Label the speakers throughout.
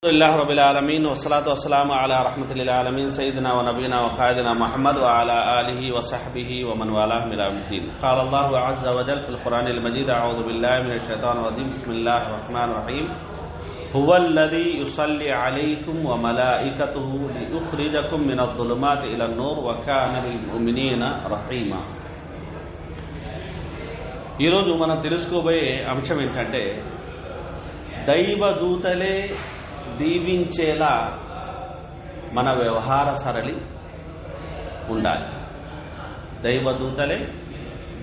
Speaker 1: لله رب العالمين والصلاة والسلام على رحمة للعالمين سيدنا ونبينا وقائدنا محمد وعلى آله وصحبه ومن والاه من يوم الدين قال الله عز وجل في القرآن المجيد أعوذ بالله من الشيطان الرجيم بسم الله الرحمن الرحيم هو الذي يصلي عليكم وملائكته ليخرجكم من الظلمات إلى النور وكان بالمؤمنين رحيما ఈరోజు మనం తెలుసుకోబోయే అంశం ఏంటంటే దైవదూతలే దీవించేలా మన వ్యవహార సరళి ఉండాలి. దైవదూతలే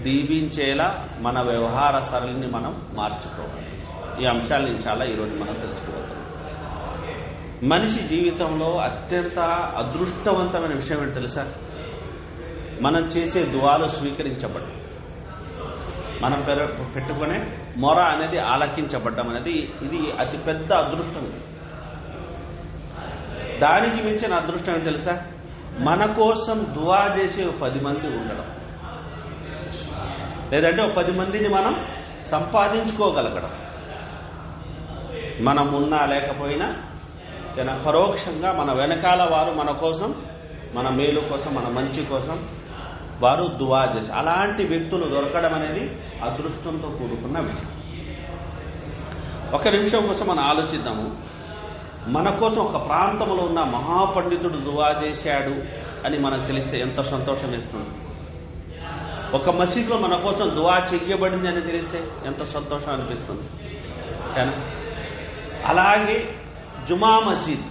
Speaker 1: దీవించేలా మన వ్యవహార సరళిని మనం మార్చుకోవాలి. ఈ అంశాలను ఇన్షాల్లా ఈరోజు మనం తెలుసుకోవచ్చు మనిషి జీవితంలో అత్యంత అదృష్టవంతమైన విషయం ఏంటి తెలుసా? మనం చేసే దువాలు స్వీకరించబడ్డం. మనం పెట్టుకునే మొర అనేది ఆలకించబడ్డం అనేది ఇది అతిపెద్ద అదృష్టం. దానికి మించిన అదృష్టం ఏంటి తెలుసా? మన కోసం దువా చేసే పది మంది ఉండడం. లేదంటే ఒక పది మందిని మనం సంపాదించుకోగలగడం. మనం ఉన్నా లేకపోయినా తన పరోక్షంగా మన వెనకాల వారు మన కోసం మన మేలు కోసం మన మంచి కోసం వారు దువా చేసి అలాంటి వ్యక్తులు దొరకడం అనేది అదృష్టంతో కూడుకున్న విషయం. ఒక నిమిషం కోసం మనం ఆలోచిద్దాము. మన కోసం ఒక ప్రాంతంలో ఉన్న మహాపండితుడు దువా చేశాడు అని మనకు తెలిస్తే ఎంత సంతోషం ఇస్తుంది ఒక మసీద్లో మన కోసం దువా చెయ్యబడింది అని తెలిస్తే ఎంత సంతోషం అనిపిస్తుంది. అలాగే జుమా మసీద్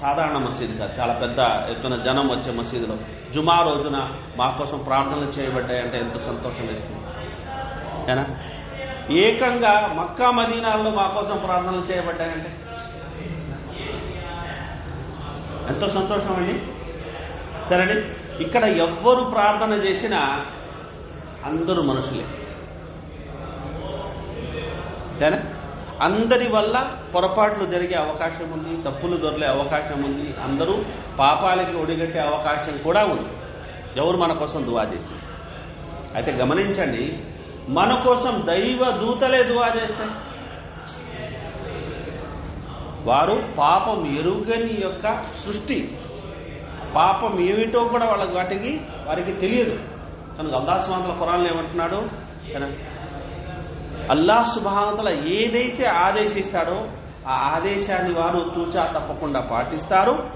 Speaker 1: సాధారణ మసీద్ కాదు చాలా పెద్ద ఎత్తున జనం వచ్చే మసీదులో జుమా రోజున మా కోసం ప్రార్థనలు చేయబడ్డాయంటే ఎంత సంతోషం వేస్తుంది. ఏనా ఏకంగా మక్కా మదీనాల్లో మా కోసం ప్రార్థనలు చేయబడ్డాయంటే ఎంతో సంతోషం అండి. సరేండి ఇక్కడ ఎవ్వరు ప్రార్థన చేసినా అందరూ మనుషులే. సరే అందరి వల్ల పొరపాట్లు జరిగే అవకాశం ఉంది తప్పులు దొరలే అవకాశం ఉంది. అందరూ పాపాలకి ఒడిగట్టే అవకాశం కూడా ఉంది. ఎవరు మన కోసం దువా చేసి అయితే గమనించండి మన కోసం దైవ దూతలే దువా చేస్తాయి. వారు పాపం ఎరుగని యొక్క సృష్టి. పాపం ఏమిటో కూడా వాళ్ళకి వాటికి వారికి తెలియదు. కనుక అల్లాస్వాముల పురాణాలు ఏమంటున్నాడు? కదా అల్లాహ్ ఏదైతే ఆదేశిస్తాడో ఆ ఆదేశాన్ని వారు తూచా తప్పకుండా పాటిస్తారు.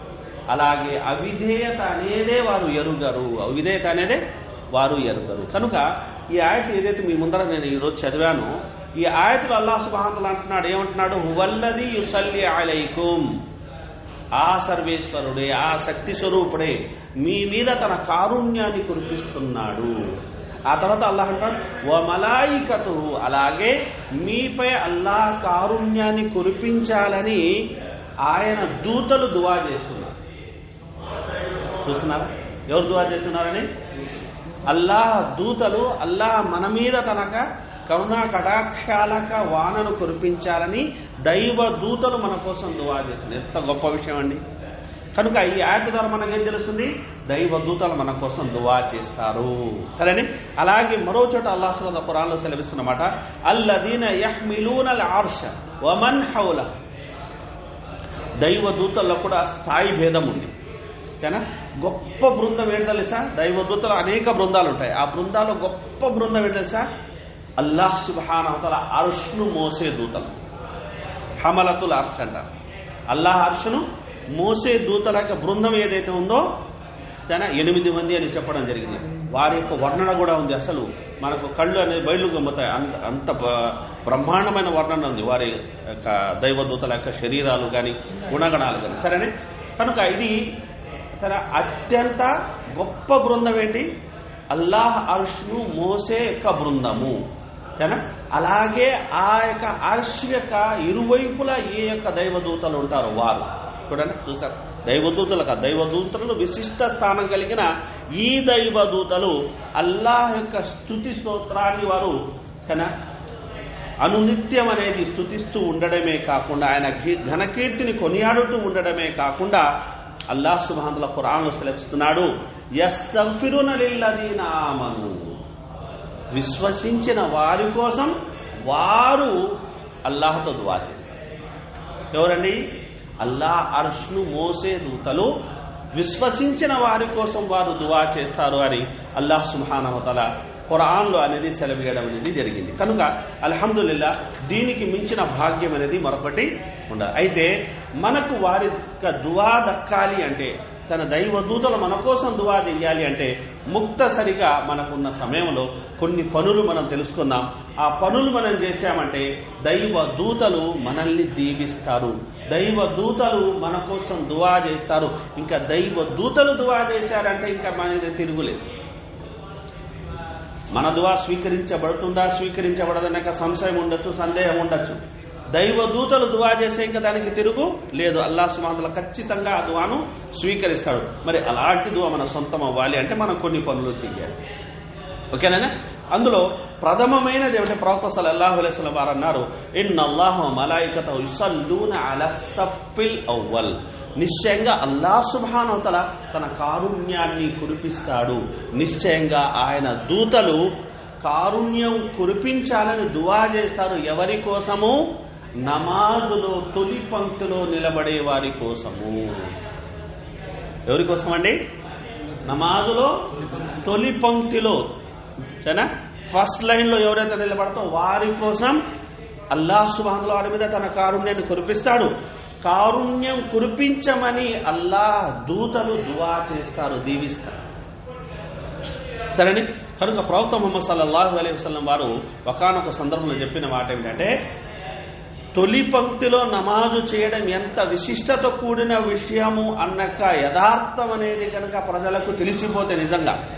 Speaker 1: అలాగే అవిధేయత అనేదే వారు ఎరుగరు. అవిధేయత అనేదే వారు ఎరుగరు. కనుక ఈ ఆయత ఏదైతే మీ ముందర నేను ఈరోజు చదివానో ఈ ఆయతలు అల్లాహ్ సుభానతల అంటున్నాడు. ఏమంటున్నాడు? వల్లది యుసల్లి అలైకుం. ఆ సర్వేశ్వరుడే ఆ శక్తి స్వరూపుడే మీ మీద తన కారుణ్యాన్ని కురిపిస్తున్నాడు. ఆ తర్వాత అల్లాహ్ అంటాడు ఓ మలాయికతు అలాగే మీపై అల్లాహ్ కారుణ్యాన్ని కురిపించాలని ఆయన దూతలు దువా చేస్తున్నారు. చూస్తున్నారా? ఎవరు దువా చేస్తున్నారని? అల్లాహ్ దూతలు అల్లాహ్ మన మీద తనక కరుణా కటాక్షాలక వానను కురిపించాలని దైవ దూతలు మన కోసం దువా చేస్తుంది ఎంత గొప్ప విషయం అండి. కనుక ఈ యాప్ ద్వారా మనకు ఏం తెలుస్తుంది? దైవ దూతలు మన కోసం దువా చేస్తారు. సరేనే? అలాగే మరో చోట అల్లాహ్ సుబ్హానహు ఖురాన్లో సెలవిస్తున్నమాట అల్లదీన యహ్మిలూన ఆర్ష వమన్ హౌల. దైవ దూతల్లో కూడా స్థాయి భేదం ఉంది. ఓకేనా గొప్ప బృందం ఏంటి తెలుసా? దైవ దూతలు అనేక బృందాలు ఉంటాయి. ఆ బృందాలు గొప్ప బృందం ఏంటి తెలుసా? అల్లాహ్ అవతల అర్ష్ను మోసే దూతలు. హమలతుల అర్ష్ అంటారు అల్లాహ్ అర్షును మోసే దూతల యొక్క బృందం ఏదైతే ఉందో చాలా ఎనిమిది మంది అని చెప్పడం జరిగింది. వారి యొక్క వర్ణన కూడా ఉంది అసలు. మనకు కళ్ళు అనేది బయలు గమ్ముతాయి. అంత అంత బ్రహ్మాండమైన వర్ణన ఉంది. వారి యొక్క దైవదూతల యొక్క శరీరాలు కానీ గుణగణాలు కానీ సరేనే? కనుక ఇది సరే అత్యంత గొప్ప బృందం ఏంటి? అల్లాహ్ అర్ష్ను మోసే యొక్క బృందము. కదా అలాగే ఆ యొక్క అర్ష్ యొక్క ఇరువైపులా ఏ యొక్క దైవదూతలు ఉంటారో వారు. చూడండి చూసారు దైవదూతలు కాదు దైవదూతలు విశిష్ట స్థానం కలిగిన ఈ దైవదూతలు అల్లాహ్ యొక్క స్థుతి స్తోత్రాన్ని వారు కదా అనునిత్యం అనేది స్థుతిస్తూ ఉండడమే కాకుండా ఆయన ఘనకీర్తిని కొనియాడుతూ ఉండడమే కాకుండా అల్లాహ్ సుబాన్ల ఖురాన్లో సెలవిస్తున్నాడు యస్తగ్ఫిరున లిల్లదీన విశ్వసించిన వారి కోసం వారు అల్లాహతో దువా చేస్తారు. ఎవరండి? అల్లా అర్ష్ను మోసే దూతలు విశ్వసించిన వారి కోసం వారు దువా చేస్తారు అని అల్లాహ్ సుహానవతల ఖురాన్లో అనేది సెలవేయడం అనేది జరిగింది. కనుక అల్హమ్దుల్లా దీనికి మించిన భాగ్యం అనేది మరొకటి ఉండదు అయితే మనకు వారి దువా దక్కాలి అంటే తన దైవ దూతలు మన కోసం దువా చెయ్యాలి అంటే ముక్తసరిగా మనకున్న సమయంలో కొన్ని పనులు మనం తెలుసుకుందాం. ఆ పనులు మనం చేశామంటే దైవ దూతలు మనల్ని దీవిస్తారు. దైవ దూతలు మన కోసం దువా చేస్తారు. ఇంకా దైవ దూతలు దువా చేశారంటే ఇంకా మనది తిరుగులేదు. మన దువా స్వీకరించబడుతుందా? స్వీకరించబడదనక సంశయం ఉండొచ్చు సందేహం ఉండొచ్చు. దైవ దూతలు దువా చేసే ఇంకా దానికి తిరుగు లేదు. అల్లా సుమాతల ఖచ్చితంగా ఆ దువాను స్వీకరిస్తాడు. మరి అలాంటి దువా మన సొంతం అవ్వాలి అంటే మనం కొన్ని పనులు చెయ్యాలి. ఓకేనా? అందులో ప్రథమమైనది ఏమిటంటే ప్రవక్త సల్లల్లాహు అలైహి వసల్లం వారు అన్నారు ఇన్ అల్లాహు మలాయికత యుసల్లూన అలా సఫిల్ అవ్వల్ నిశ్చయంగా అల్లా సుభానవతల తన కారుణ్యాన్ని కురిపిస్తాడు. నిశ్చయంగా ఆయన దూతలు కారుణ్యం కురిపించాలని దువా చేస్తారు. ఎవరి కోసము? నమాజులో తొలి పంక్తిలో నిలబడే వారి కోసము. ఎవరి కోసం అండి నమాజులో తొలి పంక్తిలో. సరేనా? ఫస్ట్ లైన్లో ఎవరైతే నిలబడతారో వారి కోసం అల్లాహ్ సుబాన్ల వారి మీద తన కారుణ్యాన్ని కురిపిస్తాడు. కారుణ్యం కురిపించమని అల్లాహ్ దూతలు దువా చేస్తారు దీవిస్తారు. సరేని? కనుక ప్రవక్త ముహమ్మద్ సల్లల్లాహు అలైహి వసలం వారు ఒకనొక సందర్భంలో చెప్పిన మాట ఏంటంటే తొలి పంక్తిలో నమాజు చేయడం ఎంత విశిష్టత కూడిన విషయము అన్నక యథార్థం అనేది కనుక ప్రజలకు తెలిసిపోతే నిజంగా.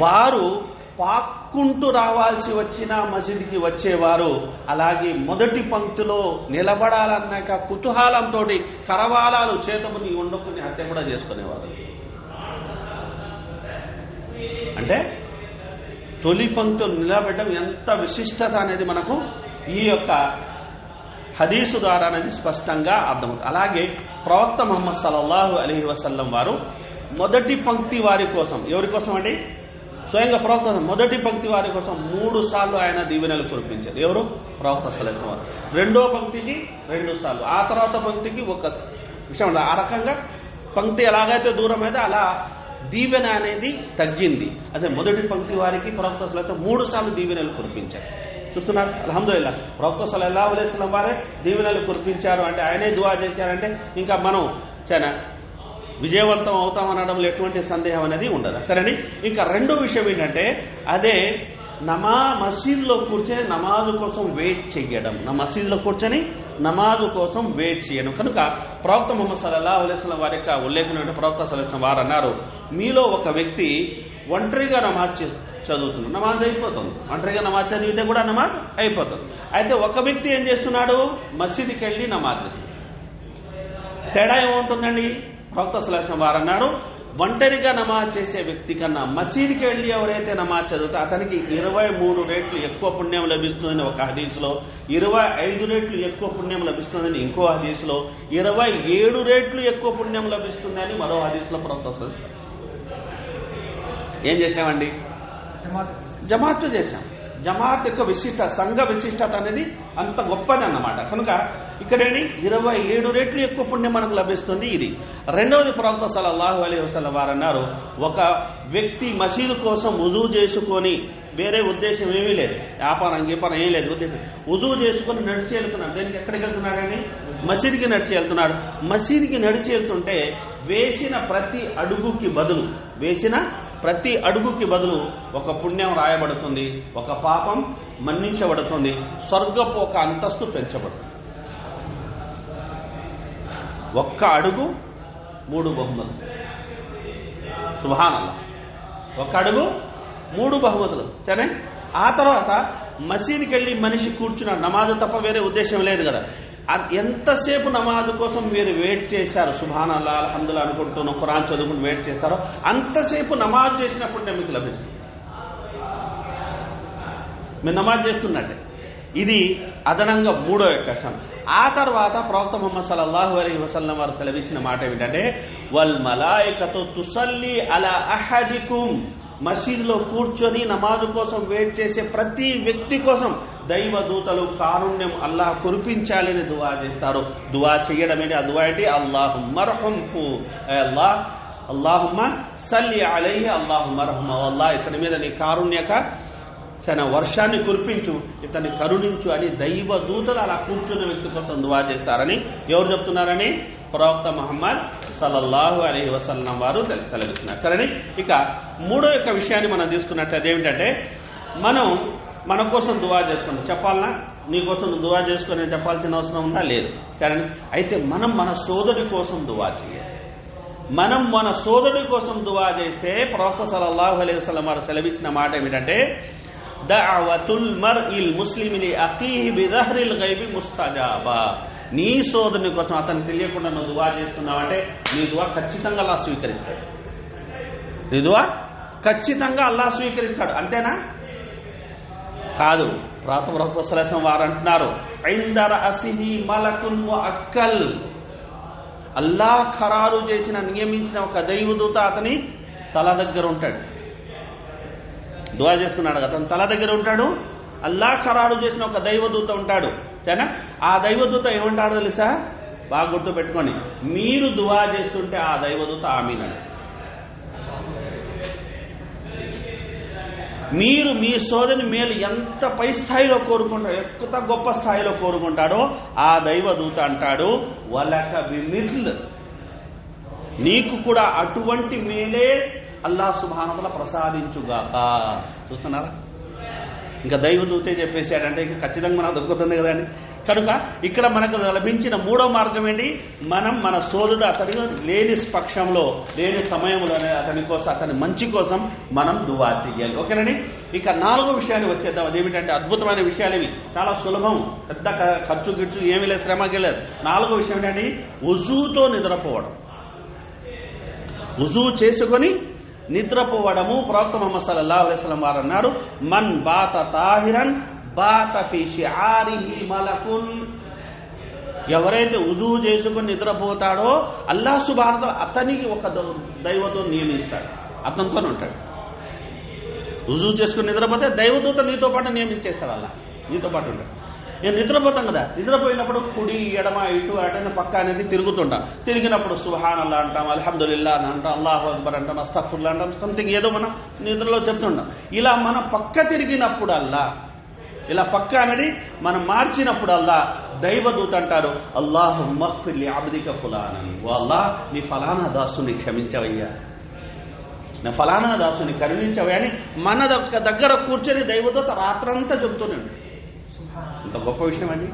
Speaker 1: వారు పాక్కుంటూ రావాల్సి వచ్చిన మసీద్కి వచ్చేవారు. అలాగే మొదటి పంక్తిలో నిలబడాలన్నాక కుతూహలంతో కరవాలాలు చేతముని ఉండకుని హత్య కూడా చేసుకునేవారు. అంటే తొలి పంక్తులు నిలబెట్టడం ఎంత విశిష్టత అనేది మనకు ఈ యొక్క హదీసు ద్వారా అనేది స్పష్టంగా అర్థమవుతుంది. అలాగే ప్రవక్త మొహమ్మద్ సల్లాహు అలీ వసల్లం వారు మొదటి పంక్తి వారి కోసం ఎవరి కోసం అండి? స్వయంగా ప్రవక్త మొదటి పంక్తి వారి కోసం మూడు సార్లు ఆయన దీవెనలు కురిపించారు. ఎవరు? ప్రవక్త సలహం వారు. రెండో పంక్తికి రెండు సార్లు. ఆ తర్వాత పంక్తికి ఒక విషయం ఆ రకంగా పంక్తి ఎలాగైతే దూరం అయితే అలా దీవెన అనేది తగ్గింది. అదే మొదటి పంక్తి వారికి ప్రవక్త సలహం మూడు సార్లు దీవెనలు కురిపించారు. చూస్తున్నారు. అల్హమ్దుల్లా ప్రవక్త ఎలా అలైస్లం వారే దీవెనలు కురిపించారు అంటే ఆయనే దువా చేశారంటే ఇంకా మనం చాలా విజయవంతం అవుతాం అనడంలో ఎటువంటి సందేహం అనేది ఉండదు. సరేని ఇంకా రెండో విషయం ఏంటంటే అదే నమా మసీద్లో కూర్చొని నమాజు కోసం వెయిట్ చేయడం నా మసీద్లో కూర్చొని నమాజు కోసం వెయిట్ చేయడం కనుక ప్రవక్త ముహమ్మద్ సల్లల్లా అలైస్లం వారి యొక్క ఉల్లేఖనం ప్రవక్త సలహం వారు అన్నారు మీలో ఒక వ్యక్తి ఒంటరిగా నమాజ్ చే- నమాజ్ అయిపోతుంది. ఒంటరిగా నమాజ్ చదివితే కూడా నమాజ్ అయిపోతుంది. అయితే ఒక వ్యక్తి ఏం చేస్తున్నాడు? మసీదుకి వెళ్ళి నమాజ్ చేస్తున్నాడు. తేడా ఏముంటుందండి? ప్రవక్త సులక్షణ వారు అన్నారు ఒంటరిగా నమాజ్ చేసే వ్యక్తి కన్నా మసీదుకి వెళ్ళి ఎవరైతే నమాజ్ చదువుతా అతనికి ఇరవై మూడు రేట్లు ఎక్కువ పుణ్యం లభిస్తుందని ఒక హదీసులో ఇరవై ఐదు రేట్లు ఎక్కువ పుణ్యం లభిస్తుందని ఇంకో హదీసులో ఇరవై ఏడు రేట్లు ఎక్కువ పుణ్యం లభిస్తుందని మరో హదీసులో ప్రవక్త ఏం చేసామండి జమాత్ చేశాం. జమాత్ యొక్క విశిష్ట సంఘ విశిష్టత అనేది అంత గొప్పది అన్నమాట. కనుక ఇక్కడేంటి ఇరవై ఏడు రెట్లు ఎక్కువ పుణ్యం మనకు లభిస్తుంది ఇది. రెండవది ప్రవక్త సల్లల్లాహు అలైహి వసల్లం వారు అన్నారు ఒక వ్యక్తి మసీదు కోసం రుజువు చేసుకొని వేరే ఉద్దేశం ఏమీ లేదు. వ్యాపారం గీపారం ఏం లేదు. ఉద్దేశం ఉజువు చేసుకొని నడిచి వెళ్తున్నాడు. దేనికి ఎక్కడికి వెళ్తున్నాడని మసీదుకి నడిచి వెళ్తున్నాడు. మసీదుకి నడిచి వెళ్తుంటే వేసిన ప్రతి అడుగుకి బదులు వేసిన ప్రతి అడుగుకి బదులు ఒక పుణ్యం రాయబడుతుంది ఒక పాపం మన్నించబడుతుంది స్వర్గపు ఒక అంతస్తు పెంచబడుతుంది. ఒక్క అడుగు మూడు బహుమతులు. సుభానల్లా. ఒక అడుగు మూడు బహుమతులు. సరే? ఆ తర్వాత మసీదుకి వెళ్ళి మనిషి కూర్చున్నాడు. నమాజు తప్ప వేరే ఉద్దేశం లేదు కదా. ఎంతసేపు నమాజ్ కోసం మీరు వెయిట్ చేశారు? సుభాన్ అల్లా అల్హమ్దుల్లా అనుకుంటున్న ఖురాన్ చదువుకుని వెయిట్ చేస్తారో? అంతసేపు నమాజ్ చేసినప్పుడు నేను మీకు లభిస్తుంది. మీరు నమాజ్ చేస్తున్నట్టే. ఇది అదనంగా మూడో యొక్క ఆ తర్వాత ప్రవక్త మొహమ్మద్ సల్లాహు అలీ వసల్లం వారు సెలవిచ్చిన మాట ఏమిటంటే వల్ మలాయికతో తుసల్లి అలా అహదికుం. మసీదులో కూర్చొని నమాజు కోసం వెయిట్ చేసే ప్రతి వ్యక్తి కోసం దైవ దూతలు కారుణ్యం అల్లాహ్ కురిపించాలని దువా చేస్తారు. దువా చేయడమే ఆ దువా ఏంటి? అల్లాహు? అల్లా అల్లాహుమ్మ సల్లి అలైహి అల్లాహు మర్హం అల్లా ఇతని మీద నీ కారుణ్యక తన వర్షాన్ని కురిపించు ఇతన్ని కరుణించు అని దైవ దూతలు అలా కూర్చున్న వ్యక్తి కోసం దువా చేస్తారని ఎవరు చెప్తున్నారని? ప్రవక్త మహమ్మద్ సల్లల్లాహు అలీ వసల్లం వారు సెలవిస్తున్నారు. సరే ఇక మూడో యొక్క విషయాన్ని మనం తీసుకున్నట్లయితే ఏమిటంటే మనం మన కోసం దువా చేసుకుని చెప్పాలనా? నీ కోసం దువా చేసుకుని చెప్పాల్సిన అవసరం ఉందా? లేదు. సరే అయితే మనం మన సోదరి కోసం దువా చేయాలి. మనం మన సోదరుడి కోసం దువా చేస్తే ప్రవక్త సల్లల్లాహు అలైహి వసల్లం వారు సెలవిచ్చిన మాట ఏమిటంటే దఅవతుల్ మర్ఇల్ ముస్లిమి లి అఖీహి బిదహ్రిల్ గైబి ముస్తజాబా. నీ సోదరుని కోసం అతను తెలియకుండా నువ్వు దువా చేస్తున్నావంటే నీ దువా ఖచ్చితంగా అల్లా స్వీకరిస్తాడు. నీ దువా ఖచ్చితంగా అల్లా స్వీకరిస్తాడు. అంతేనా? కాదు. ప్రాత ప్రవక్త వారు అంటున్నారు మలకున్ అక్కల్ అల్లా ఖరారు చేసిన నియమించిన ఒక దైవదూత అతని తల దగ్గర ఉంటాడు. దువా చేస్తున్నాడు అతను అతని తల దగ్గర ఉంటాడు. అల్లా ఖరారు చేసిన ఒక దైవదూత ఉంటాడు. సరేనా? ఆ దైవదూత ఏమంటాడో తెలుసా? బాగా గుర్తు పెట్టుకోండి. మీరు దువా చేస్తుంటే ఆ దైవదూత ఆమీనడు మీరు మీ సోదరి మేలు ఎంత పై స్థాయిలో కోరుకుంటారో ఎంత గొప్ప స్థాయిలో కోరుకుంటాడో ఆ దైవదూత అంటాడు వలక విమిర్ల్. నీకు కూడా అటువంటి మేలే అల్లా సుభానతల ప్రసాదించుగాక. చూస్తున్నారా? ఇంకా దైవదూతే చెప్పేశాడంటే ఇంకా ఖచ్చితంగా నాకు దొరుకుతుంది కదండి. కనుక ఇక్కడ మనకు లభించిన మూడో మార్గం ఏంటి? మనం మన సోదరుడు అతని లేని పక్షంలో లేని సమయంలోనే అతని కోసం అతని మంచి కోసం మనం దువా చెయ్యాలి ఓకేనండి? ఇక నాలుగో విషయాన్ని వచ్చేద్దాం. అదేమిటంటే అద్భుతమైన విషయాలు ఇవి. చాలా సులభం. పెద్ద ఖర్చు గిర్చు ఏమీ లేదు శ్రమకి లేదు. నాలుగో విషయం ఏంటంటే ఉజూతో నిద్రపోవడం. ఉజూ చేసుకొని నిద్రపోవడము. ప్రవక్త ముహమ్మద్ సల్లాహు అలైస్లం వారు అన్నారు మన్ బాత తాహిరన్ మలకున్. ఎవరైతే ఉదూ చేసుకుని నిద్రపోతాడో అల్లా సుభారత అతనికి ఒక ద- దైవతో నియమిస్తాడు. అతనితో ఉంటాడు. రుజువు చేసుకుని నిద్రపోతే దైవదూత నీతో పాటు నియమించేస్తాడు అలా నీతో పాటు ఉంటాడు. నేను నిద్రపోతాం కదా. నిద్రపోయినప్పుడు కుడి ఎడమ ఇటు అటైన పక్క అనేది తిరుగుతుంటాం. తిరిగినప్పుడు సుహాన్ అల్లా అంటాం అల్హమ్దుల్లా అని అంటాం అల్లాహు అక్బర్ అంటాం అస్తఫుల్లా అంటాం సంథింగ్ ఏదో మనం నిద్రలో చెప్తుంటాం. ఇలా మన పక్క తిరిగినప్పుడల్లా ఇలా పక్క అనేది మనం మార్చినప్పుడల్లా దైవదూత అంటారు అల్లాహు మఫిల్లి అబ్దిక ఫులానని. ఓ అల్లా నీ ఫలానా దాసుని క్షమించవయ్యా. నా ఫలానా దాసుని కరుణించవే అని మన దగ్గర కూర్చొని దైవదూత రాత్రంతా చెబుతున్నాడు ఇంత గొప్ప విషయం అండి?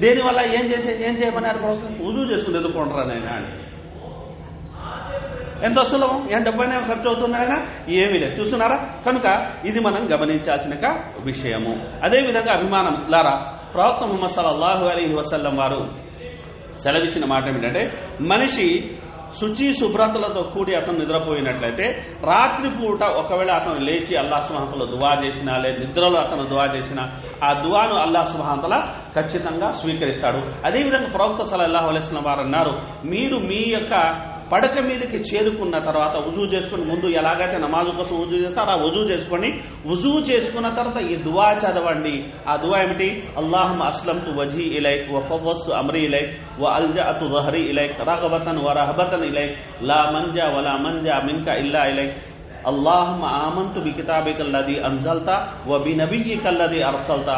Speaker 1: దేనివల్ల ఏం చేసే ఏం చేయమన్నారు ప్రవక్త ఉదూ చేసుకుని ఎదుర్కొంటారా నాయన అని. ఎంత సులభం? ఏం డబ్బైనా ఖర్చు అవుతుందైనా ఏమీ లేదు. చూస్తున్నారా? కనుక ఇది మనం గమనించాల్సిన విషయము. అదేవిధంగా అభిమానం లారా ప్రవక్త ముహమ్మద్ సల్లాహు అలీ వసల్లం వారు సెలవిచ్చిన మాట ఏమిటంటే మనిషి శుచి శుభ్రతలతో కూడి అతను నిద్రపోయినట్లయితే రాత్రిపూట ఒకవేళ అతను లేచి అల్లా సుహాంతలో దువా చేసినా లేదా నిద్రలో అతను దువా చేసినా ఆ దువాను అల్లా సుహాంతల ఖచ్చితంగా స్వీకరిస్తాడు. అదేవిధంగా ప్రవక్త సలల్లాహు అలైస్లం వారు అన్నారు మీరు మీ యొక్క పడక మీదకి చేరుకున్న తర్వాత వజూ చేసుకుని ముందు ఎలాగైతే నమాజు కోసం ఉజూ చేస్తే అలా వజూ చేసుకొని వజూ చేసుకున్న తర్వాత ఈ దువా చదవండి. ఆ దువా ఏమిటి? అల్లాహం అస్లం తు వజీ ఇలైక్ వఫవస్సు అమ్రీ ఇలైక్ వ అల్జా అతు జహరి ఇలైక్ రాఘబతన్ వ రహబతన్ ఇలైక్ లా మంజా వలా మంజా మింకా ఇల్లా ఇలైక్. అల్లాహం ఆమంతు బి కితాబికల్లది అన్జల్తా వ బి నబియ్యికల్లది అర్సల్తా.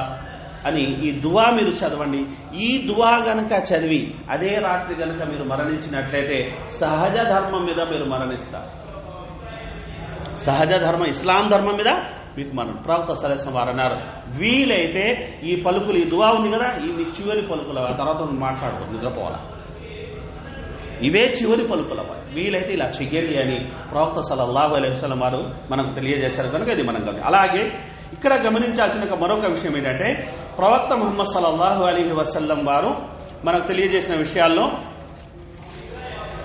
Speaker 1: అని ఈ దువా మీరు చదవండి. ఈ దువా గనక చదివి అదే రాత్రి గనక మీరు మరణించినట్లయితే సహజ ధర్మం మీద మీరు మరణిస్తారు. సహజ ధర్మం ఇస్లాం ధర్మం మీద మీకు మనం ప్రవక్త సలహం వారు అన్నారు వీలైతే ఈ పలుకులు ఈ దువా ఉంది కదా ఇవి చివరి పలుకులు ఆ తర్వాత మాట్లాడుకోండి మాట్లాడుకో నిద్రపోవాలా? ఇవే చివరి పలుకుల వీలైతే ఇలా చెయ్యండి అని ప్రవక్త సల్లల్లాహు అలైహి వసల్లం వారు మనకు తెలియజేశారు. కనుక ఇది మనం గమని. అలాగే ఇక్కడ గమనించాల్సిన మరొక విషయం ఏంటంటే ప్రవక్త ముహమ్మద్ సల్లల్లాహు అలీహి వసల్లం వారు మనకు తెలియజేసిన విషయాల్లో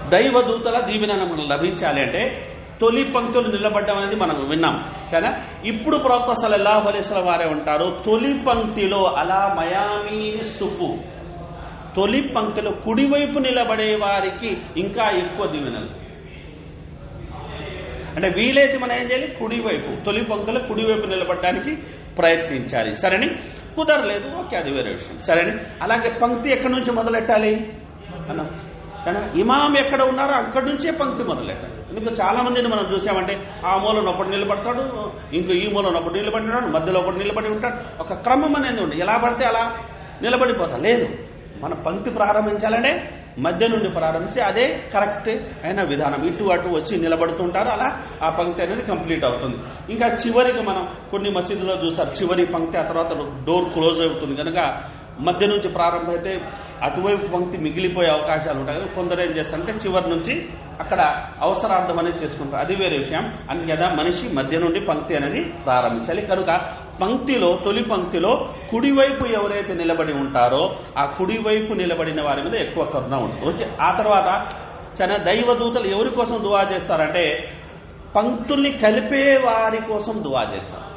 Speaker 1: దైవదూతల దీవెన మనం లభించాలి అంటే తొలి పంక్తులు నిలబడ్డం అనేది మనం విన్నాం. కదా? ఇప్పుడు ప్రవక్త సల్లల్లాహు అలైహి వసల్లం వారే ఉంటారు. తొలి పంక్తిలో అలా మయామీ సుఫు. తొలి పంక్తిలో కుడివైపు నిలబడే వారికి ఇంకా ఎక్కువ దీవెనలు. అంటే వీలైతే మనం ఏం చేయాలి? కుడివైపు తొలి పంక్తిలో కుడివైపు నిలబడడానికి ప్రయత్నించాలి. సరేని? కుదరలేదు. ఓకే అది వేరే విషయం. సరేని? అలాగే పంక్తి ఎక్కడి నుంచి మొదలెట్టాలి? అన్నాం కానీ ఇమాం ఎక్కడ ఉన్నారో అక్కడి నుంచే పంక్తి మొదలెట్టాలి. ఎందుకు? చాలా మందిని మనం చూసామంటే ఆ మూలను ఒకటి నిలబడతాడు ఇంకో ఈ మూలను ఒకటి నిలబడినాడు మధ్యలో ఒకటి నిలబడి ఉంటాడు. ఒక క్రమం అనేది ఉంది ఎలా పడితే అలా నిలబడిపోతా. లేదు. మన పంక్తి ప్రారంభించాలంటే మధ్య నుండి ప్రారంభించి అదే కరెక్ట్ అయిన విధానం. ఇటు అటు వచ్చి నిలబడుతుంటారు అలా ఆ పంక్తి అనేది కంప్లీట్ అవుతుంది. ఇంకా చివరికి మనం కొన్ని మసీదులో చూసారు చివరి పంక్తి ఆ తర్వాత డోర్ క్లోజ్ అవుతుంది. కనుక మధ్య నుంచి ప్రారంభమైతే అటువైపు పంక్తి మిగిలిపోయే అవకాశాలు ఉంటాయి. కదా కొందరు ఏం చేస్తారంటే చివరి నుంచి అక్కడ అవసరార్థం అనేది చేసుకుంటారు. అది వేరే విషయం. అని కదా మనిషి మధ్య నుండి పంక్తి అనేది ప్రారంభించాలి. కనుక పంక్తిలో తొలి పంక్తిలో కుడివైపు ఎవరైతే నిలబడి ఉంటారో ఆ కుడివైపు నిలబడిన వారి మీద ఎక్కువ కరుణ ఉంటుంది. ఓకే. ఆ తర్వాత చాలా దైవదూతలు ఎవరి కోసం దువా చేస్తారంటే పంక్తుల్ని కలిపే వారి కోసం దువా చేస్తారు.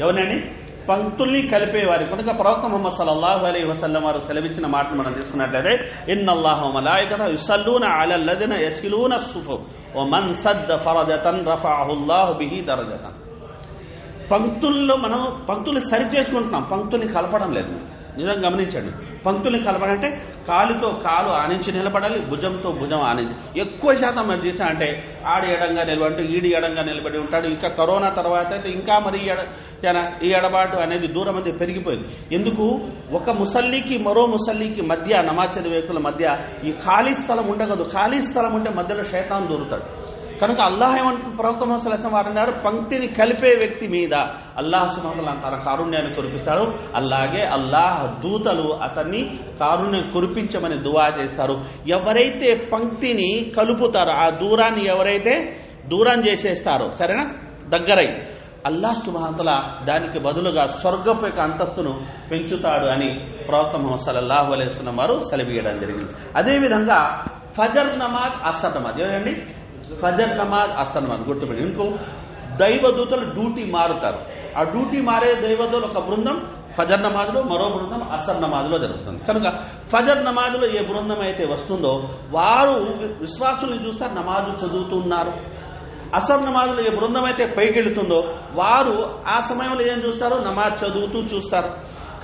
Speaker 1: ఎవరినండి? పంక్తుల్ని కలిపే వారి కనుక ప్రవక్త ముహమ్మద్ సల్లల్లాహు అలైహి వసల్లం వారు సెలవిచ్చిన మాటను మనం తీసుకున్నట్లయితే ఇన్నల్లాహ మలాయికత యుసల్లూన అలల్లదిన యసిలూన సుఫు ఓ మన్ సద్ద ఫరజతన్ రఫాహుల్లాహు బిహి దరజతన్. పంక్తుల్లో మనం పంక్తుల్ని సరి చేసుకుంటున్నాం. పంక్తుల్ని కలపడం లేదు. నిజం గమనించండి. పంక్తుల్ని కలపడంటే కాలుతో కాలు ఆనించి నిలబడాలి భుజంతో భుజం ఆనించి ఎక్కువ శాతం మనం చేసా అంటే ఆడి ఎడంగా నిలబడి ఈడి ఎడంగా నిలబడి ఉంటాడు. ఇంకా కరోనా తర్వాత అయితే ఇంకా మరి ఈ ఈ ఎడబాటు అనేది దూరం అనేది పెరిగిపోయింది. ఎందుకు? ఒక ముసల్లీకి మరో ముసల్లీకి మధ్య నమాజ్ చదివే వ్యక్తుల మధ్య ఈ ఖాళీ స్థలం ఉండకూడదు. ఖాళీ స్థలం ఉంటే మధ్యలో శైతాన్ దూరుతాడు. కనుక అల్లాహ్ ఏమంటున్న ప్రవక్త మహసలం వారు అన్నారు పంక్తిని కలిపే వ్యక్తి మీద అల్లాహ్ సుమతల తన కారుణ్యాన్ని కురిపిస్తారు. అలాగే అల్లాహ్ దూతలు అతన్ని కారుణ్యం కురిపించమని దువా చేస్తారు. ఎవరైతే పంక్తిని కలుపుతారో ఆ దూరాన్ని ఎవరైతే దూరం చేసేస్తారో సరేనా? దగ్గరై. అల్లాహ్ సుమహతల దానికి బదులుగా స్వర్గపు యొక్క అంతస్తును పెంచుతాడు అని ప్రవక్త ముహమ్మద్ సల్లల్లాహు అలైహి వారు సెలవీయడం జరిగింది. అదేవిధంగా ఫజర్ నమాజ్ అసర్ నమాజ్. ఏదండి ఫజర్ నమాజ్ అసర్ నమాజ్ గుర్తుపెట్టి ఇంకో దైవదూతలు డ్యూటీ మారుతారు. ఆ డ్యూటీ మారే దైవదూతలు ఒక బృందం ఫజర్ నమాజ్లో మరో బృందం అసర్ నమాజ్లో జరుగుతుంది. కనుక ఫజర్ నమాజ్లో ఏ బృందం అయితే వస్తుందో వారు విశ్వాసుల్ని చూస్తారు నమాజు చదువుతున్నారు. అసర్ నమాజ్లో ఏ బృందం అయితే పైకి వెళుతుందో వారు ఆ సమయంలో ఏం చూస్తారు? నమాజ్ చదువుతూ చూస్తారు.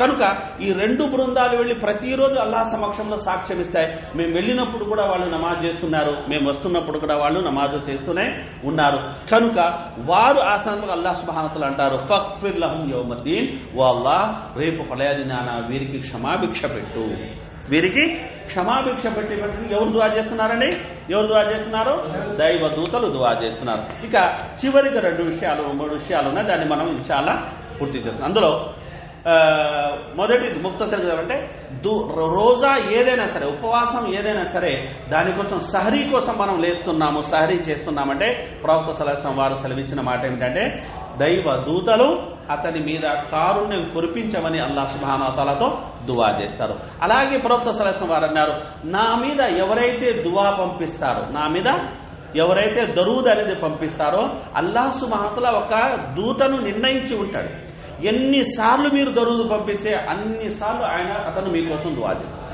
Speaker 1: కనుక ఈ రెండు బృందాలు వెళ్ళి ప్రతిరోజు అల్లా సమక్షంలో సాక్ష్యం ఇస్తాయి మేము వెళ్ళినప్పుడు కూడా వాళ్ళు నమాజ్ చేస్తున్నారు మేము వస్తున్నప్పుడు కూడా వాళ్ళు నమాజు చేస్తూనే ఉన్నారు. కనుక వారు ఆ సందర్భంగా అల్లా సుభానతలు అంటారు ఫక్ఫిర్ లహం యోమద్దీన్ ఓ అల్లాహ్ రేపు పలయదినాన వీరికి క్షమాభిక్ష పెట్టు. వీరికి క్షమాభిక్ష పెట్టి ఎవరు దువా చేస్తున్నారండి? ఎవరు దువా చేస్తున్నారు? దైవ దూతలు దువా చేస్తున్నారు. ఇక చివరికి రెండు విషయాలు మూడు విషయాలు ఉన్నాయి. దాన్ని మనం చాలా పూర్తి చేస్తున్నాం అందులో మొదటిది ముక్తసరి అంటే దు రోజా ఏదైనా సరే ఉపవాసం ఏదైనా సరే దానికోసం సహరీ కోసం మనం లేస్తున్నాము సహరీ చేస్తున్నామంటే ప్రవక్త సలహం వారు సెలవిచ్చిన మాట ఏమిటంటే దైవ దూతలు అతని మీద కారుణ్యం కురిపించమని అల్లా సుభానతలతో దువా చేస్తారు. అలాగే ప్రవక్త సలహం వారు అన్నారు నా మీద ఎవరైతే దువా పంపిస్తారో నా మీద ఎవరైతే దరూద్ అనేది పంపిస్తారో అల్లాహ్ సుమహతల ఒక దూతను నిర్ణయించి ఉంటాడు. ఎన్నిసార్లు మీరు దరూదు పంపిస్తే అన్నిసార్లు ఆయన అతను మీకోసం దువా చేస్తాడు.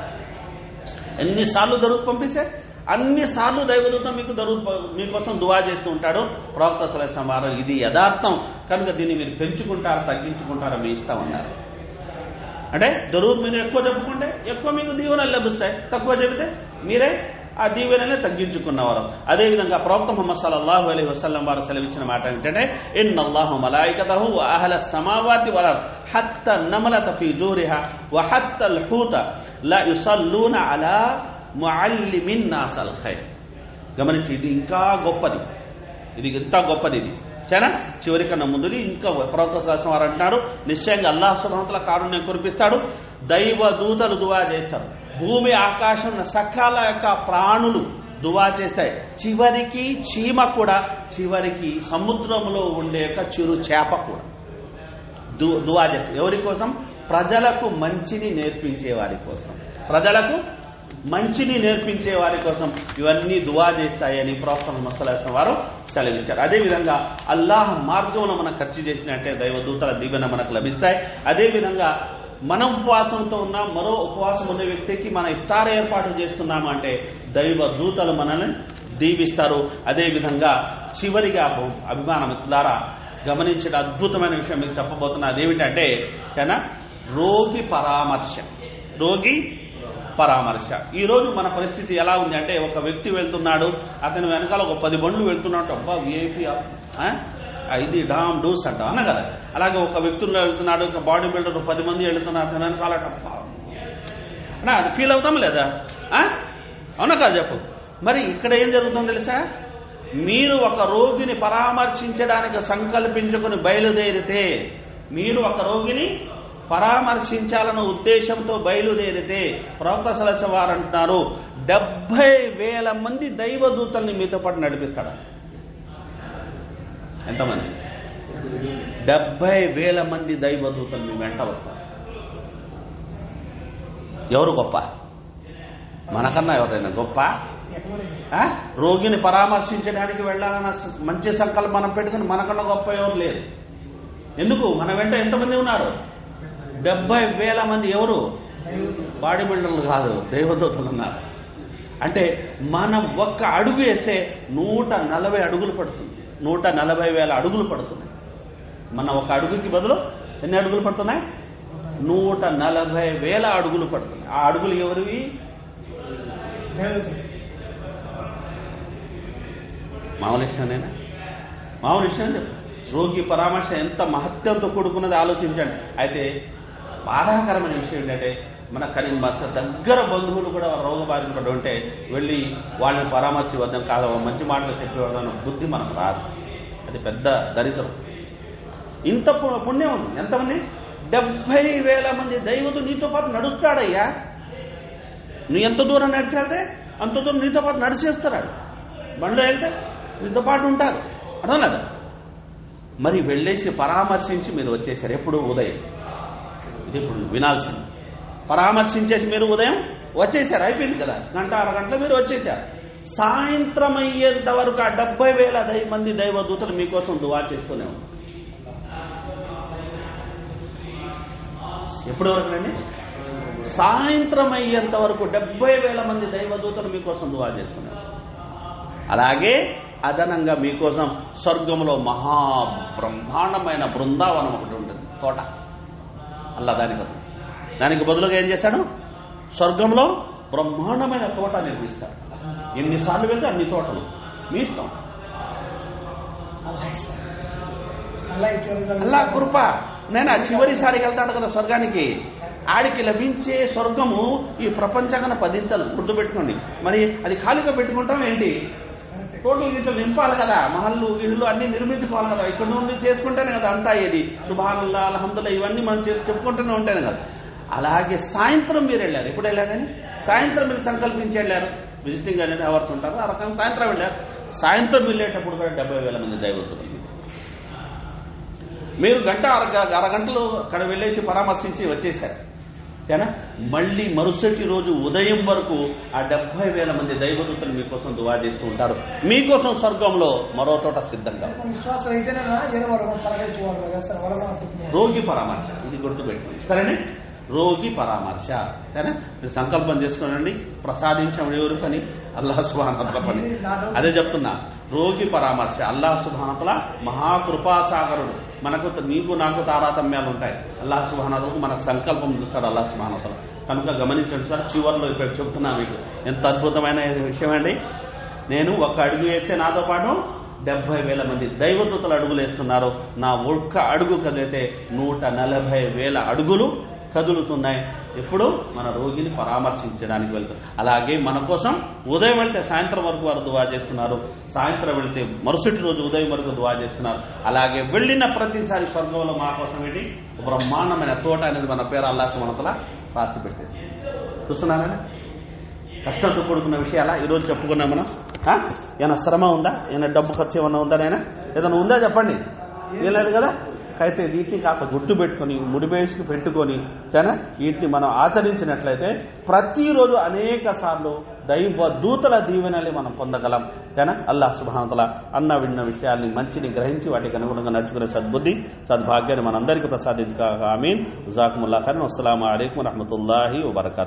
Speaker 1: ఎన్నిసార్లు దరూద్ పంపిస్తే అన్నిసార్లు దైవదూతం మీకు దరువు మీకోసం దువా చేస్తూ ఉంటాడు. ప్రవక్త సలహం వారు ఇది యథార్థం. కనుక దీన్ని మీరు పెంచుకుంటారా తగ్గించుకుంటారా మీ ఇష్టం అన్నారు. అంటే దరువు మీరు ఎక్కువ చెప్పుకుంటే ఎక్కువ మీకు దీవెనలు లభిస్తాయి. తక్కువ చెబితే మీరే ఆ తగ్గించుకున్న తగ్గించుకున్నవారు. అదేవిధంగా ప్రవక్త ముహమ్మద్ సల్లల్లాహు అలీ వసల్లం వారు సెలవిచ్చిన మాట ఏంటంటే ఇన్ అల్లాహు మలాయికతహు అహల సమావాతి వల హత్త నమలత ఫీ దూరిహ వహత్త హూత లా యుసల్లూన అలా ముఅల్లిమిన్ నాసల్ ఖైర్ గమనించి ఇది ఇంకా గొప్పది. ఇది ఎంత గొప్పది ఇది. సరేనా? చివరికన్నా ముందుని ముందుది ఇంకా ప్రవక్త శాసనం వారు అంటున్నారు. నిశ్చయంగా అల్లాహ్ సుభాంతల కారుణ్యం కురిపిస్తాడు. దైవ దూతలు దువా చేస్తారు. భూమి ఆకాశం సకాల యొక్క ప్రాణులు దువా చేస్తాయి. చివరికి చీమ కూడా చివరికి సముద్రంలో ఉండే యొక్క చిరు చేప కూడా. దు దువా చేస్తారు ఎవరి కోసం? ప్రజలకు మంచిని నేర్పించే వారి కోసం. ప్రజలకు మంచిని నేర్పించే వారి కోసం ఇవన్నీ దువా చేస్తాయని ప్రవక్త మసలాసం వారు సెలవించారు అదేవిధంగా అల్లాహ్ మార్గంలో మనం ఖర్చు చేసినట్టే దైవ దూతల దీవెన మనకు లభిస్తాయి. అదేవిధంగా మనం ఉపవాసంతో ఉన్న మరో ఉపవాసం ఉన్న వ్యక్తికి మన ఇఫ్తార్ ఏర్పాటు చేస్తున్నామంటే దైవ దూతలు మనల్ని దీవిస్తారు. అదేవిధంగా చివరిగా అభిమానం ద్వారా గమనించిన అద్భుతమైన విషయం మీకు చెప్పబోతున్నా అదేమిటంటే రోగి పరామర్శ. రోగి పరామర్శ. ఈ రోజు మన పరిస్థితి ఎలా ఉంది అంటే ఒక వ్యక్తి వెళ్తున్నాడు అతని వెనకాల ఒక పది బండ్లు వెళ్తున్నాడు. అబ్బా విఐపి ఇది డామ్ డూస్ అంట అన్న కదా? అలాగే ఒక వ్యక్తుల్లో వెళ్తున్నాడు ఒక బాడీ బిల్డర్ పది మంది వెళ్తున్నారు అతని వెనకాల అది ఫీల్ అవుతాం లేదా? అవునా కదా చెప్పు. మరి ఇక్కడ ఏం జరుగుతుందో తెలుసా? మీరు ఒక రోగిని పరామర్శించడానికి సంకల్పించుకుని బయలుదేరితే మీరు ఒక రోగిని పరామర్శించాలన్న ఉద్దేశంతో బయలుదేరితే ప్రవక్త సలస వారు అంటున్నారు డెబ్బై వేల మంది దైవదూతల్ని మీతో పాటు నడిపిస్తాడు? ఎంతమంది? డెబ్బై వేల మంది దైవదూతలు మీ వెంట వస్తారు. ఎవరు గొప్ప? మనకన్నా ఎవరైనా గొప్ప? ఆ? రోగిని పరామర్శించడానికి వెళ్ళాలన్న మంచి సంకల్పం మనం పెట్టుకుని మనకన్నా గొప్ప ఎవరు లేరు. ఎందుకు? మన వెంట ఎంతమంది ఉన్నారు? డెబ్బై వేల మంది ఎవరు? బాడీ బిల్డర్లు కాదు దేవదూతలు ఉన్నారు. అంటే మనం ఒక్క అడుగు వేసే నూట నలభై అడుగులు పడుతుంది. నూట నలభై వేల అడుగులు పడుతున్నాయి. మన ఒక అడుగుకి బదులు ఎన్ని అడుగులు పడుతున్నాయి? నూట నలభై వేల అడుగులు పడుతున్నాయి. ఆ అడుగులు ఎవరివి? మామూలు విషయానేనా మామూలు విషయం చెప్పు. రోగి పరామర్శ ఎంత మహత్యంతో కూడుకున్నది ఆలోచించండి. అయితే బాధాకరమైన విషయం ఏంటంటే మన కని మన దగ్గర బంధువులు కూడా రోగ బారిన పడి ఉంటే వెళ్ళి వాళ్ళని పరామర్శి వద్దాం కాదు మంచి మాటలు చెప్పేవాళ్ళ బుద్ధి మనకు రాదు. అది పెద్ద దరిద్రం. ఇంత పు- పుణ్యం ఉంది. ఎంతమంది? డెబ్బై వేల మంది దైవతులు నీతో పాటు నడుస్తాడయ్యా. నువ్వు ఎంత దూరం నడిచేస్తే అంత దూరం నీతో పాటు నడిచేస్తాడు బండ్లో వెళ్తే నీతో పాటు ఉంటారు. అర్థం లేదా? మరి వెళ్ళేసి పరామర్శించి మీరు వచ్చేసారు. ఎప్పుడు ఉదయం. ఇది ఇప్పుడు వినాల్సింది. పరామర్శించేసి మీరు ఉదయం వచ్చేసారు అయిపోయింది కదా. గంట అరగంటలో మీరు వచ్చేసారు సాయంత్రం అయ్యేంత వరకు ఆ డెబ్బై వేల దై మంది దైవదూతలు మీకోసం దువా చేస్తూనే ఉన్నారు. ఎప్పుడు వరకు అండి? సాయంత్రం అయ్యేంత వరకు డెబ్బై వేల మంది దైవదూతలు మీకోసం దువా చేస్తున్నారు. అలాగే అదనంగా మీకోసం స్వర్గంలో మహా బ్రహ్మాండమైన బృందావనం ఒకటి ఉంటుంది తోట. అల్లా దానికి బదులు. దానికి బదులుగా ఏం చేశాడు? స్వర్గంలో బ్రహ్మాండమైన తోట నిర్మిస్తాడు. ఎన్నిసార్లు వెళ్తే అన్ని తోటలు. మీ ఇష్టం. అల్లా కృప. నేను ఆ చివరిసారికి వెళ్తాడు కదా స్వర్గానికి. ఆడికి లభించే స్వర్గము ఈ ప్రపంచకన్నా పదింతలు. గుర్తుపెట్టుకోండి. మరి అది ఖాళీగా పెట్టుకుంటాం ఏంటి? టోటల్ గీతలు నింపాలి కదా. మహల్లు గిళ్ళు అన్ని నిర్మించుకోవాలి కదా. ఇక్కడ నుండి చేసుకుంటేనే కదా అంతా ఇది. సుభానల్లా అలహందుల ఇవన్నీ మనం చేసి చెప్పుకుంటూనే ఉంటాను కదా. అలాగే సాయంత్రం మీరు వెళ్ళారు. ఎప్పుడు వెళ్ళారని సాయంత్రం మీరు సంకల్పించి వెళ్ళారు. విజిటింగ్ అనేది అవర్స్ ఉంటారు. ఆ రకంగా సాయంత్రం వెళ్ళారు. సాయంత్రం వెళ్ళేటప్పుడు కూడా డెబ్బై వేల మంది దైవతులు మీరు గంట అర అరగంటలు అక్కడ వెళ్ళేసి పరామర్శించి వచ్చేసారు ఓకేనా మళ్ళీ మరుసటి రోజు ఉదయం వరకు ఆ డెబ్బై వేల మంది దైవదూతలు మీకోసం దువా చేస్తూ ఉంటారు. మీకోసం స్వర్గంలో మరో చోట సిద్ధంగా రోగి పరామర్శ ఇది గుర్తుపెట్టుకోండి. సరేనే? రోగి పరామర్శ. సరే మీరు సంకల్పం చేసుకోనండి. ప్రసాదించడం ఎవరు పని అల్లాహ్ సుభానతల పని. అదే చెప్తున్నా. రోగి పరామర్శ. అల్లాహ్ సుభానతల మహాకృపాసాగరుడు. మనకు నీకు నాకు తారతమ్యాలు ఉంటాయి. అల్లాహ్ సుభానతలకు మనకు సంకల్పం చూస్తాడు అల్లాహ్ సుభానతల కనుక గమనించండి సార్ చివరిలో ఇక్కడ చెప్తున్నా మీకు. ఎంత అద్భుతమైన విషయం అండి. నేను ఒక అడుగు వేస్తే నాతో పాటు డెబ్బై వేల మంది దైవదూతలు అడుగులు వేస్తున్నారు. నా ఒక్క అడుగు కదిలితే నూట నలభై వేల అడుగులు కదులుతున్నాయి. ఎప్పుడు మన రోగిని పరామర్శించడానికి వెళ్తారు అలాగే మన కోసం ఉదయం వెళ్తే సాయంత్రం వరకు వారు దువా చేస్తున్నారు. సాయంత్రం వెళ్తే మరుసటి రోజు ఉదయం వరకు దువా చేస్తున్నారు. అలాగే వెళ్ళిన ప్రతిసారి స్వర్గంలో మా కోసం ఏంటి? బ్రహ్మాండమైన తోట అనేది మన పేరు అల్లాసం మనతల రాసి పెట్టేసి. చూస్తున్నారా? కష్టంతో కూడుకున్న విషయాలా ఈరోజు చెప్పుకున్నాం మనం. ఏమైనా శ్రమ ఉందా? ఏమైనా డబ్బు ఖర్చు ఏమైనా ఉందా నైనా ఏదైనా ఉందా చెప్పండి? ఏం లేదు కదా? అయితే వీటిని కాస్త గుర్తు పెట్టుకొని ముడిమేసి పెట్టుకొని కానీ వీటిని మనం ఆచరించినట్లయితే ప్రతిరోజు అనేక సార్లు దైవ దూతల దీవెనల్ని మనం పొందగలం. కానీ అల్లాహ్ సుబానతల అన్న విన్న విషయాల్ని మంచిని గ్రహించి వాటికి అనుగుణంగా నడుచుకునే సద్బుద్ధి సద్భాగ్యాన్ని మనందరికీ ప్రసాదించుగా ఆమీన్. జాకుముల్లా ఖాన్ అస్సలం అయికం వరహతుల్లాహి వబర్కాతు.